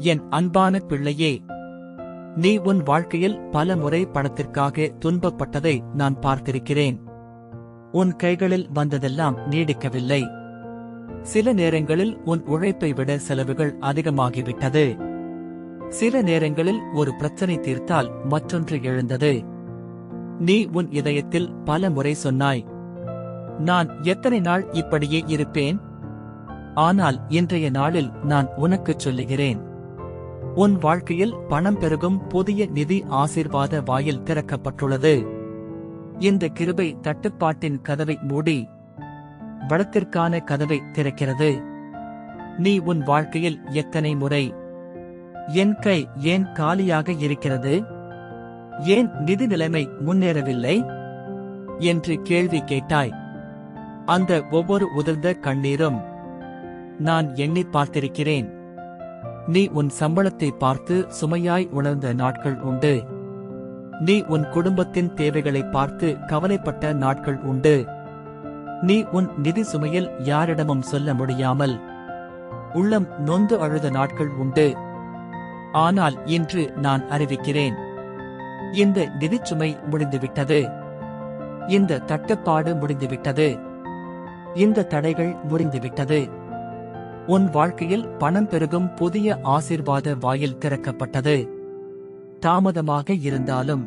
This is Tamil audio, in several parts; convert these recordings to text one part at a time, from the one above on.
என் அன்பான பிள்ளையே நீ உன் வாழ்க்கையில் பல முறை பணத்திற்காக துன்பப்பட்டதை நான் பார்த்திருக்கிறேன். உன் கைகளில் வந்ததெல்லாம் நீடிக்கவில்லை. சில நேரங்களில் உன் உழைப்பை விட செலவுகள் அதிகமாகிவிட்டது. சில நேரங்களில் ஒரு பிரச்சனை தீர்த்தால் மற்றொன்று எழுந்தது. நீ உன் இதயத்தில் பல முறை சொன்னாய் நான் எத்தனை நாள் இப்படியே இருப்பேன்? ஆனால் இன்றைய நாளில் நான் உனக்குச் சொல்லுகிறேன். உன் வாழ்க்கையில் பணம் பெருகும் புதிய நிதி ஆசீர்வாத வாயில் திறக்கப்பட்டுள்ளது. இந்த கிருபை தட்டுப்பாட்டின் கதவை மூடி வளத்திற்கான கதவை திறக்கிறது. நீ உன் வாழ்க்கையில் எத்தனை முறை என் கை ஏன் காலியாக இருக்கிறது? ஏன் நிதி நிலைமை முன்னேறவில்லை? என்று கேள்வி கேட்டாய். அந்த ஒவ்வொரு உதிர்ந்த கண்ணீரும் நான் எண்ணி பார்த்திருக்கிறேன். நீ உன் சம்பளத்தை பார்த்து சுமையாய் உணர்ந்த நாட்கள் உண்டு. நீ உன் குடும்பத்தின் தேவைகளை பார்த்து கவலைப்பட்ட நாட்கள் உண்டு. நீ உன் நிதி சுமையில் யாரிடமும் சொல்ல முடியாமல் உள்ளம் நொந்து அழுத நாட்கள் உண்டு. ஆனால் இன்று நான் அறிவிக்கிறேன். இந்த நிதிச்சுமை முடிந்துவிட்டது. இந்த தட்டுப்பாடு முடிந்துவிட்டது. இந்த தடைகள் முடிந்துவிட்டது. உன் வாழ்க்கையில் பணம் பெருகும் புதிய ஆசீர்வாத வாயில் திறக்கப்பட்டது. தாமதமாக இருந்தாலும்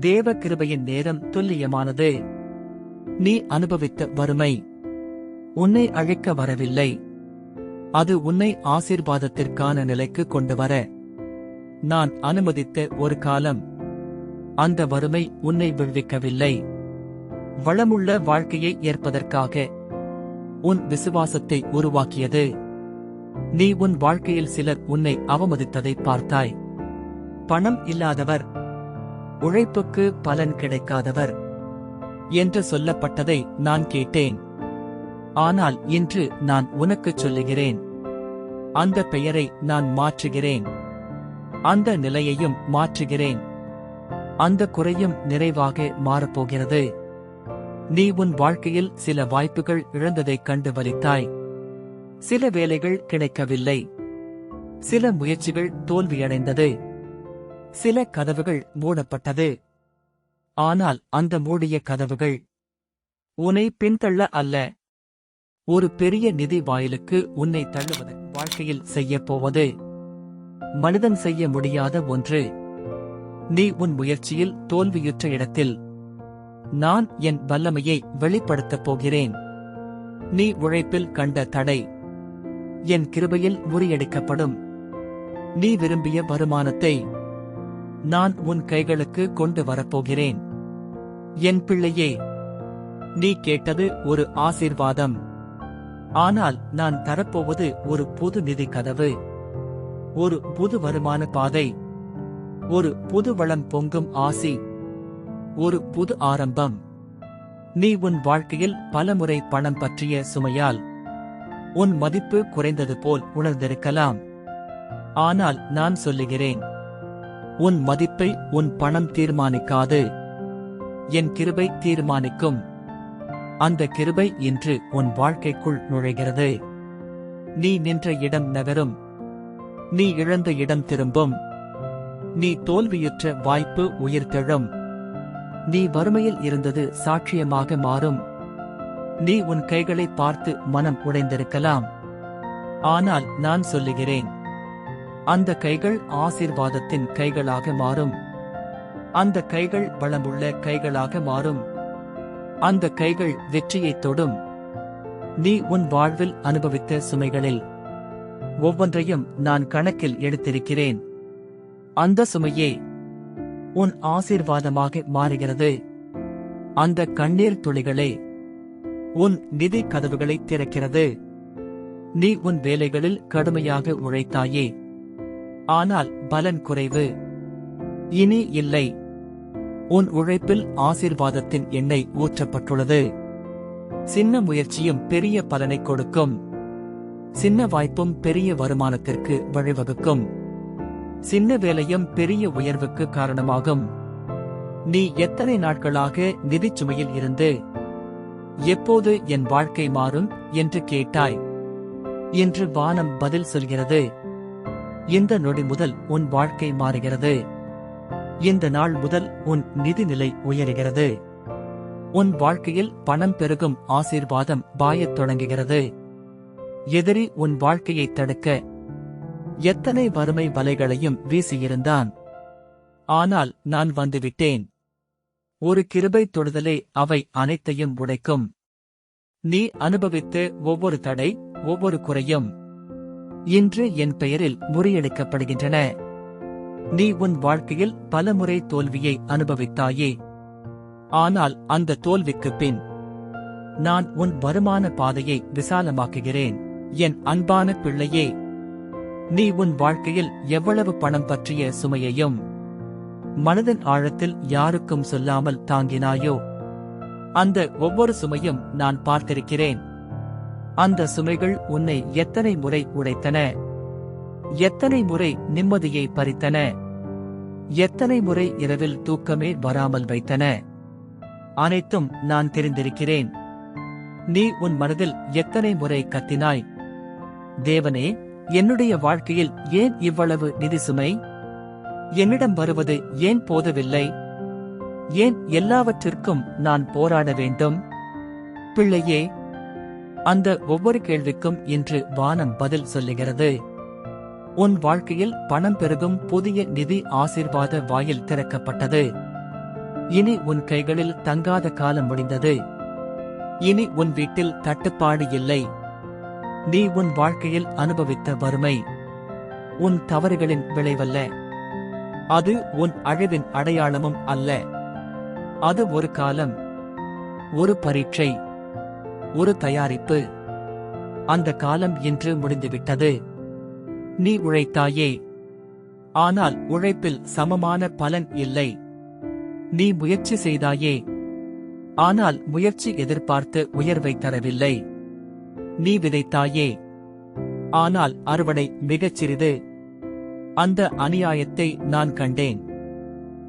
தேவ கிருபையின் நேரம் துல்லியமானது. நீ அனுபவித்த வறுமை உன்னை அழைக்க வரவில்லை. அது உன்னை ஆசீர்வாதத்திற்கான நிலைக்கு கொண்டு வர. நான் அனுமதித்த ஒரு காலம் அந்த வறுமை உன்னை விழ்விக்கவில்லை வளமுள்ள வாழ்க்கையை ஏற்பதற்காக. உன் விசுவாசத்தை உருவாக்கியது. நீ உன் வாழ்க்கையில் சிலர் உன்னை அவமதித்ததை பார்த்தாய். பணம் இல்லாதவர் உழைப்புக்கு பலன் கிடைக்காதவர் என்று சொல்லப்பட்டதை நான் கேட்டேன். ஆனால் இன்று நான் உனக்குச் சொல்லுகிறேன். அந்த பெயரை நான் மாற்றுகிறேன். அந்த நிலையையும் மாற்றுகிறேன். அந்த குறையும் நிறைவாக மாறப்போகிறது. நீ உன் வாழ்க்கையில் சில வாய்ப்புகள் இழந்ததைக் கண்டு வலித்தாய். சில வேலைகள் கிடைக்கவில்லை. சில முயற்சிகள் தோல்வியடைந்தது. சில கதவுகள் மூடப்பட்டது. ஆனால் அந்த மூடிய கதவுகள் உன்னை பின்தள்ள அல்ல. ஒரு பெரிய நிதி வாயிலுக்கு உன்னை தள்ளுவது வாழ்க்கையில் செய்யப் போவது மனிதன் செய்ய முடியாத ஒன்று. நீ உன் முயற்சியில் தோல்வியுற்ற இடத்தில் நான் என் வல்லமையை வெளிப்படுத்தப் போகிறேன். நீ உழைப்பில் கண்ட தடை. என் கிருபையில் முறியடிக்கப்படும். நீ விரும்பிய வருமானத்தை நான் உன் கைகளுக்கு கொண்டு வரப்போகிறேன். என் பிள்ளையே நீ கேட்டது ஒரு ஆசீர்வாதம். ஆனால் நான் தரப்போவது ஒரு புது நிதி கதவு. ஒரு புது வருமான பாதை. ஒரு புது வளம் பொங்கும் ஆசி. ஒரு புது ஆரம்பம். நீ உன் வாழ்க்கையில் பலமுறை பணம் பற்றிய சுமையால் உன் மதிப்பு குறைந்தது போல் உணர்ந்திருக்கலாம். ஆனால் நான் சொல்லுகிறேன் உன் மதிப்பை உன் பணம் தீர்மானிக்காது. என் கிருபை தீர்மானிக்கும். அந்த கிருபை இன்று உன் வாழ்க்கைக்குள் நுழைகிறது. நீ நின்ற இடம் நகரும். நீ இழந்த இடம் திரும்பும். நீ தோல்வியுற்ற வாய்ப்பு உயிர்த்தெழும். நீ வறுமையில் இருந்தது சாட்சியமாக மாறும். நீ உன் கைகளை பார்த்து மனம் உடைந்திருக்கலாம். ஆனால் நான் சொல்லுகிறேன். அந்த கைகள் ஆசீர்வாதத்தின் கைகளாக மாறும். அந்த கைகள் வளமுள்ள கைகளாக மாறும். அந்த கைகள் வெற்றியைத் தொடும். நீ உன் வாழ்வில் அனுபவித்த சுமைகளில் ஒவ்வொன்றையும் நான் கணக்கில் எடுத்திருக்கிறேன். அந்த சுமையே உன் ஆசீர்வாதமாக மாறுகிறது. அந்த கண்ணீர் துளிகளே உன் நிதி கதவுகளை திறக்கிறது. நீ உன் வேலைகளில் கடுமையாக உழைத்தாயே. ஆனால் பலன் குறைவு. இனி இல்லை. உன் உழைப்பில் ஆசீர்வாதத்தின் எண்ணெய் ஊற்றப்பட்டுள்ளது. சின்ன முயற்சியும் பெரிய பலனை கொடுக்கும். சின்ன வாய்ப்பும் பெரிய வருமானத்திற்கு வழிவகுக்கும். சின்ன வேலையும் பெரிய உயர்வுக்கு காரணமாகும். நீ எத்தனை நாட்களாக நிதிச் சுமையில் இருந்து எப்போது என் வாழ்க்கை மாறும் என்று கேட்டாய். என்று வானம் பதில் சொல்கிறது. இந்த நொடி முதல் உன் வாழ்க்கை மாறுகிறது. இந்த நாள் முதல் உன் நிதிநிலை உயருகிறது. உன் வாழ்க்கையில் பணம் பெருகும் ஆசீர்வாதம் பாயத் தொடங்குகிறது. எதிரி உன் வாழ்க்கையை தடுக்க எத்தனை வறுமை வலைகளையும் வீசியிருந்தான். ஆனால் நான் வந்துவிட்டேன். ஒரு கிருபை தொடுதலே அவை அனைத்தையும் உடைக்கும். நீ அனுபவித்து ஒவ்வொரு தடை ஒவ்வொரு குறையும். இன்று என் பெயரில் முறியடிக்கப்படுகின்றன. நீ உன் வாழ்க்கையில் பலமுறை தோல்வியை அனுபவித்தாயே. ஆனால் அந்த தோல்விக்குப் பின் நான் உன் வருமான பாதையை விசாலமாக்குகிறேன். என் அன்பான பிள்ளையே நீ உன் வாழ்க்கையில் எவ்வளவு பணம் பற்றிய சுமையையும் மனதின் ஆழத்தில் யாருக்கும் சொல்லாமல் தாங்கினாயோ அந்த ஒவ்வொரு சுமையும் நான் பார்த்திருக்கிறேன். அந்த சுமைகள் உன்னை எத்தனை முறை உடைத்தன? எத்தனை முறை நிம்மதியை பறித்தன? எத்தனை முறை இரவில் தூக்கமே வராமல் வைத்தன? அனைத்தும் நான் தெரிந்திருக்கிறேன். நீ உன் மனதில் எத்தனை முறை கத்தினாய்? தேவனே என்னுடைய வாழ்க்கையில் ஏன் இவ்வளவு நிதி சுமை? என்னிடம் வருவது ஏன் போதவில்லை? ஏன் எல்லாவற்றிற்கும் நான் போராட வேண்டும்? பிள்ளையே அந்த ஒவ்வொரு கேள்விக்கும் இன்று வானம் பதில் சொல்லுகிறது. உன் வாழ்க்கையில் பணம் பெருகும் புதிய நிதி ஆசீர்வாத வாயில் திறக்கப்பட்டது. இனி உன் கைகளில் தங்காத காலம் முடிந்தது. இனி உன் வீட்டில் தட்டுப்பாடு இல்லை. நீ உன் வாழ்க்கையில் அனுபவித்த வறுமை. உன் தவறுகளின் விளைவல்ல. அது உன் அழிவின் அடையாளமும் அல்ல. அது ஒரு காலம் ஒரு பரீட்சை ஒரு தயாரிப்பு. அந்த காலம் இன்று முடிந்துவிட்டது. நீ உழைத்தாயே. ஆனால் உழைப்பில் சமமான பலன் இல்லை. நீ முயற்சி செய்தாயே. ஆனால் முயற்சி எதிர்பார்த்து உயர்வை தரவில்லை. நீ விதைத்தாயே. ஆனால் அறுவடை மிகச் சிறிது. அந்த அநியாயத்தை நான் கண்டேன்.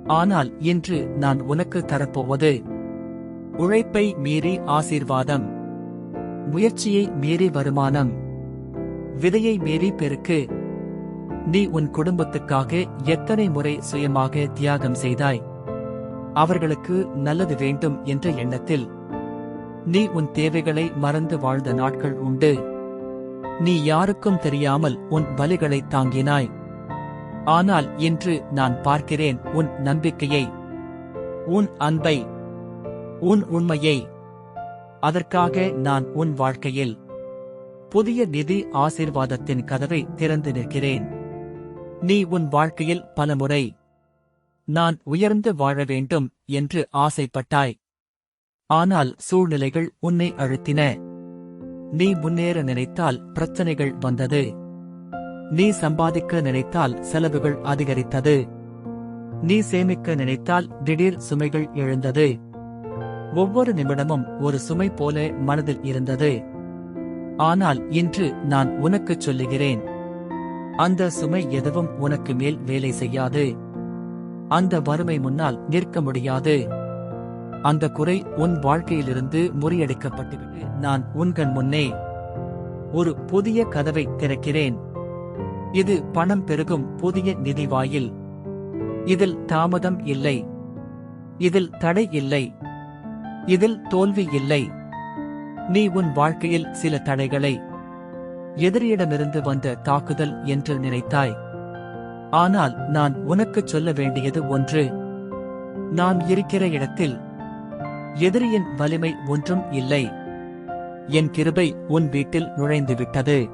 ஆனால் இன்று நான் உனக்கு தரப்போவது. உழைப்பை மீறி ஆசீர்வாதம். முயற்சியை மீறி வருமானம். விதையை மீறி பெருக்கு. நீ உன் குடும்பத்துக்காக எத்தனை முறை சுயமாக தியாகம் செய்தாய். அவர்களுக்கு நல்லது வேண்டும் என்ற எண்ணத்தில் நீ உன் தேவைகளை மறந்து வாழ்ந்த நாட்கள் உண்டு. நீ யாருக்கும் தெரியாமல் உன் பலிகளை தாங்கினாய். ஆனால் இன்று நான் பார்க்கிறேன் உன் நம்பிக்கையை. உன் அன்பை. உன் உண்மையை. அதற்காக நான் உன் வாழ்க்கையில். புதிய நிதி ஆசீர்வாதத்தின் கதவை திறந்து நிற்கிறேன். நீ உன் வாழ்க்கையில் பலமுறை. நான் உயர்ந்து வாழ வேண்டும் என்று ஆசைப்பட்டாய். ஆனால் சூழ்நிலைகள் உன்னை அழுத்தின. நீ முன்னேற நினைத்தால் பிரச்சனைகள் வந்தது. நீ சம்பாதிக்க நினைத்தால் செலவுகள் அதிகரித்தது. நீ சேமிக்க நினைத்தால் திடீர் சுமைகள் எழுந்தது. ஒவ்வொரு நிமிடமும் ஒரு சுமை போல மனதில் இருந்தது. ஆனால் இன்று நான் உனக்குச் சொல்லுகிறேன். அந்த சுமை எதுவும் உனக்கு மேல் வேலை செய்யாது. அந்த வறுமை முன்னால் நிற்க முடியாது. அந்த குறை உன் வாழ்க்கையிலிருந்து முறியடிக்கப்பட்டுவிட்டு நான் உன்கண் முன்னே ஒரு புதிய கதவை திறக்கிறேன். இது பணம் பெருகும் புதிய நிதி வாயில். இதில் தாமதம் இல்லை. இதில் தடை இல்லை. இதில் தோல்வி இல்லை. நீ உன் வாழ்க்கையில் சில தடைகளை எதிரியிடமிருந்து வந்த தாக்குதல் என்று நினைத்தாய். ஆனால் நான் உனக்கு சொல்ல வேண்டியது ஒன்று. நான் இருக்கிற இடத்தில் எதிரியின் வலிமை ஒன்றும் இல்லை. என் கிருபை உன் வீட்டில் நுழைந்துவிட்டது.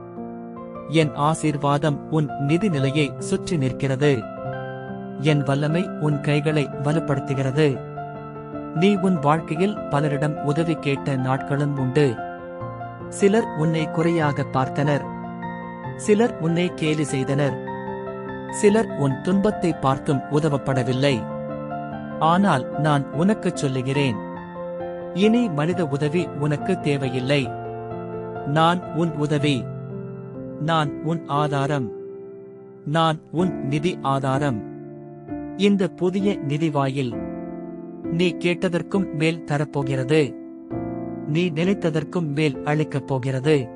என் ஆசீர்வாதம் உன் நிதிநிலையை சுற்றி நிற்கிறது. என் வல்லமை உன் கைகளை வலுப்படுத்துகிறது. நீ உன் வாழ்க்கையில் பலரிடம் உதவி கேட்ட நாட்களும் உண்டு. சிலர் உன்னை குறையாக பார்த்தனர். சிலர் உன்னை கேலி செய்தனர். சிலர் உன் துன்பத்தை பார்த்தும் உதவப்படவில்லை. ஆனால் நான் உனக்குச் சொல்லுகிறேன். இனி மனித உதவி உனக்கு தேவையில்லை. நான் உன் உதவி. நான் உன் ஆதாரம். நான் உன் நிதி ஆதாரம். இந்த புதிய நிதி வாயில் நீ கேட்டதற்கும் மேல் தரப்போகிறது. நீ நினைத்ததற்கும் மேல் அளிக்கப் போகிறது.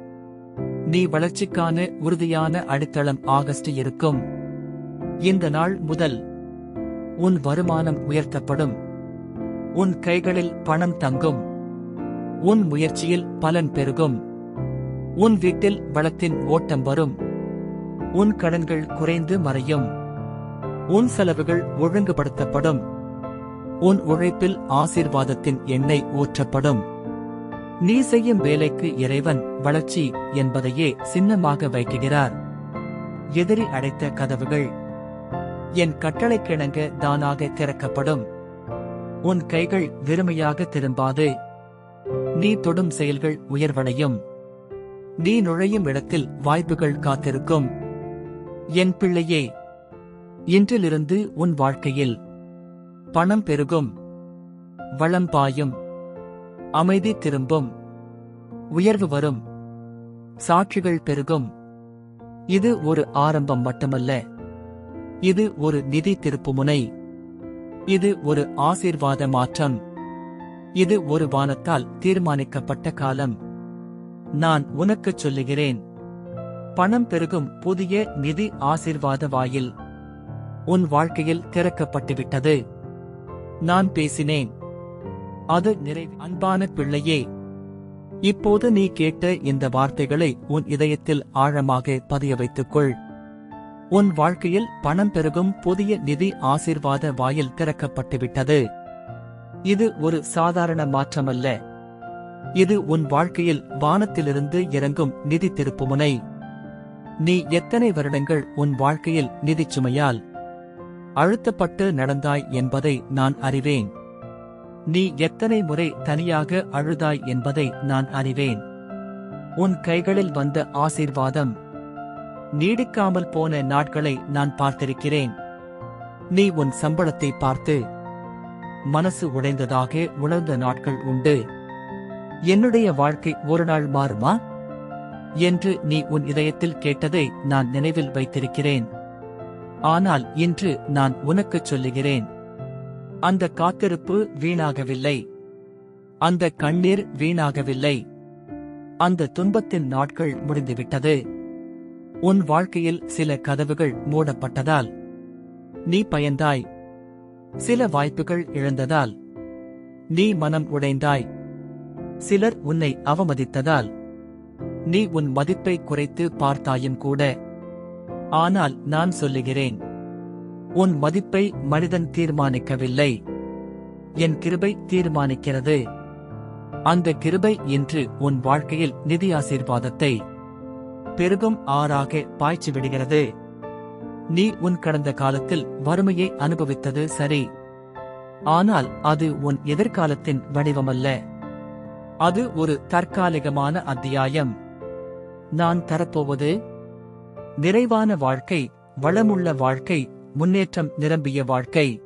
நீ வளர்ச்சிக்கான உறுதியான அடித்தளம் ஆகஸ்ட் இருக்கும். இந்த நாள் முதல் உன் வருமானம் உயர்த்தப்படும். உன் கைகளில் பணம் தங்கும். உன் முயற்சியில் பலன் பெருகும். உன் வீட்டில் வளத்தின் ஓட்டம் வரும். உன் கடன்கள் குறைந்து மறையும். உன் செலவுகள் ஒழுங்குபடுத்தப்படும். உன் உழைப்பில் ஆசீர்வாதத்தின் எண்ணெய் ஊற்றப்படும். நீ செய்யும் வேலைக்கு இறைவன் வளர்ச்சி என்பதையே சின்னமாக வைக்குகிறார் எதிரி அடைத்த கதவுகள் என் கட்டளைக்கிணங்க தானாக திறக்கப்படும். உன் கைகள் வெறுமையாக திரும்பாது. நீ தொடும் செயல்கள் உயர்வடையும். நீ நுழையும் இடத்தில் வாய்ப்புகள் காத்திருக்கும். என் பிள்ளையே இன்றிலிருந்து உன் வாழ்க்கையில் பணம் பெருகும். வளம் பாயும். அமைதி திரும்பும். உயர்வு வரும். சாட்சிகள் பெருகும். இது ஒரு ஆரம்பம் மட்டுமல்ல. இது ஒரு நிதி திருப்புமுனை. இது ஒரு ஆசீர்வாத மாற்றம். இது ஒரு வானத்தால் தீர்மானிக்கப்பட்ட காலம். நான் உனக்குச் சொல்லுகிறேன். பணம் பெருகும் புதிய நிதி ஆசீர்வாத வாயில். உன் வாழ்க்கையில் திறக்கப்பட்டுவிட்டது. நான் பேசினேன். அது நிறைவு அன்பான பிள்ளையே. இப்போது நீ கேட்ட இந்த வார்த்தைகளை உன் இதயத்தில் ஆழமாக பதிய வைத்துக்கொள். உன் வாழ்க்கையில் பணம் பெருகும் புதிய நிதி ஆசீர்வாத வாயில் திறக்கப்பட்டுவிட்டது. இது ஒரு சாதாரண மாற்றமல்ல. இது உன் வாழ்க்கையில் வானத்திலிருந்து இறங்கும் நிதி திருப்புமுனை. நீ எத்தனை வருடங்கள் உன் வாழ்க்கையில் நிதிச் சுமையால் அழுத்தப்பட்டு நடந்தாய் என்பதை நான் அறிவேன். நீ எத்தனை முறை தனியாக அழுதாய் என்பதை நான் அறிவேன். உன் கைகளில் வந்த ஆசீர்வாதம் நீடிக்காமல் போன நாட்களை நான் பார்த்திருக்கிறேன். நீ உன் சம்பளத்தை பார்த்து மனசு உடைந்ததாக உணர்ந்த நாட்கள் உண்டு. என்னுடைய வாழ்க்கை ஒரு நாள் மாறுமா? என்று நீ உன் இதயத்தில் கேட்டதை நான் நினைவில் வைத்திருக்கிறேன். ஆனால் இன்று நான் உனக்குச் சொல்லுகிறேன். அந்த காத்திருப்பு வீணாகவில்லை. அந்த கண்ணீர் வீணாகவில்லை. அந்த துன்பத்தின் நாட்கள் முடிந்துவிட்டது. உன் வாழ்க்கையில் சில கதவுகள் மூடப்பட்டதால் நீ பயந்தாய். சில வாய்ப்புகள் இழந்ததால் நீ மனம் உடைந்தாய். சிலர் உன்னை அவமதித்ததால் நீ உன் மதிப்பை குறைத்து பார்த்தாயும் கூட. ஆனால் நான் சொல்லுகிறேன் உன் மதிப்பை மனிதன் தீர்மானிக்கவில்லை. என் கிருபை தீர்மானிக்கிறது. அந்த கிருபை இன்று உன் வாழ்க்கையில் நிதி ஆசீர்வாதத்தை பெருகும் ஆறாக பாய்ச்சி விடுகிறது. நீ உன் கடந்த காலத்தில் வறுமையை அனுபவித்தது சரி. ஆனால் அது உன் எதிர்காலத்தின் வடிவமல்ல. அது ஒரு தற்காலிகமான அத்தியாயம். நான் தரப்போவது? நிறைவான வாழ்க்கை வளமுள்ள வாழ்க்கை முன்னேற்றம் நிரம்பிய வாழ்க்கை.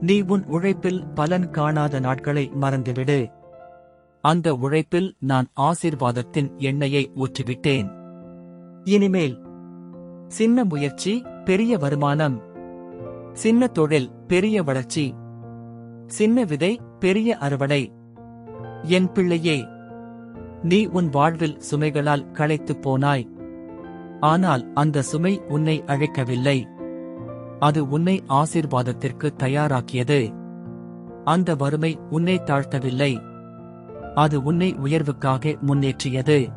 நீ உன் உழைப்பில் பலன் காணாத நாட்களை மறந்துவிடு. அந்த உழைப்பில் நான் ஆசீர்வாதத்தின் எண்ணெயை ஊற்றிவிட்டேன். இனிமேல். சின்ன முயற்சி பெரிய வருமானம். சின்ன தொழில் பெரிய வளர்ச்சி. சின்ன விதை பெரிய அறுவடை. என் பிள்ளையே நீ உன் வாழ்வில் சுமைகளால் களைத்துப் போனாய். ஆனால் அந்த சுமை உன்னை அழைக்கவில்லை. அது உன்னை ஆசீர்வாதத்திற்கு தயாராக்கியது. அந்த வறுமை உன்னை தாழ்த்தவில்லை. அது உன்னை உயர்வுக்காக முன்னேற்றியது.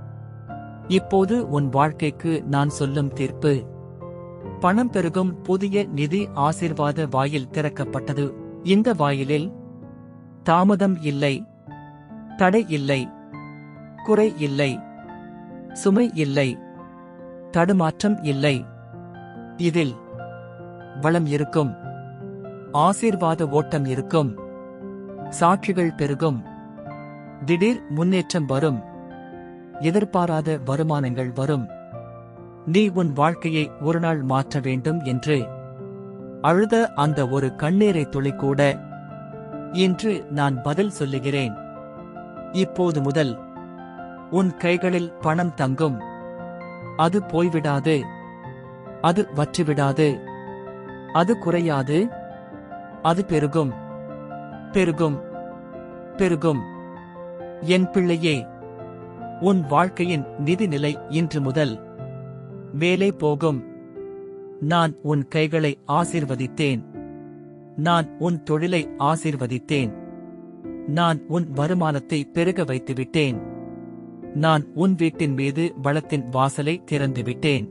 இப்போது உன் வாழ்க்கைக்கு நான் சொல்லும் தீர்ப்பு. பணம் பெருகும் புதிய நிதி ஆசிர்வாத வாயில் திறக்கப்பட்டது. இந்த வாயிலில் தாமதம் இல்லை. தடை இல்லை. குறை இல்லை. சுமை இல்லை. தடுமாற்றம் இல்லை. இதில் வளம் இருக்கும். ஆசீர்வாத ஓட்டம் இருக்கும். சாட்சிகள் பெருகும். திடீர் முன்னேற்றம் வரும். எதிர்பாராத வருமானங்கள் வரும். நீ உன் வாழ்க்கையை ஒரு நாள் மாற்ற வேண்டும் என்று அழுத அந்த ஒரு கண்ணீரை துளிக்கூட என்று இன்று நான் பதில் சொல்லுகிறேன். இப்போது முதல் உன் கைகளில் பணம் தங்கும். அது போய்விடாது. அது வற்றிவிடாது. அது குறையாது. அது பெருகும். பெருகும். பெருகும். என் பிள்ளையே உன் வாழ்க்கையின் நிதிநிலை இன்று முதல் வேலை போகும். நான் உன் கைகளை ஆசீர்வதித்தேன். நான் உன் தொழிலை ஆசீர்வதித்தேன். நான் உன் வருமானத்தை பெருக வைத்துவிட்டேன். நான் உன் வீட்டின் மீது வளத்தின் வாசலை திறந்துவிட்டேன்.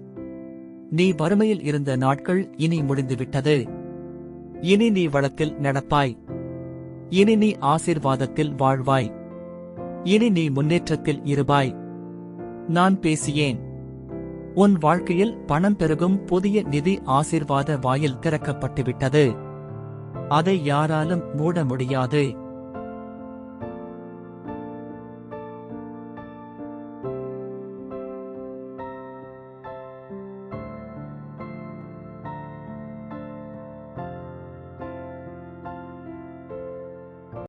நீ வறுமையில் இருந்த நாட்கள் இனி முடிந்துவிட்டது. இனி நீ வளத்தில் நடப்பாய். இனி நீ ஆசீர்வாதத்தில் வாழ்வாய். இனி நீ முன்னேற்றத்தில் இருபாய். நான் பேசியேன். உன் வாழ்க்கையில் பணம் பெருகும் புதிய நிதி ஆசீர்வாத வாயில் திறக்கப்பட்டுவிட்டது. அதை யாராலும் மூட முடியாது.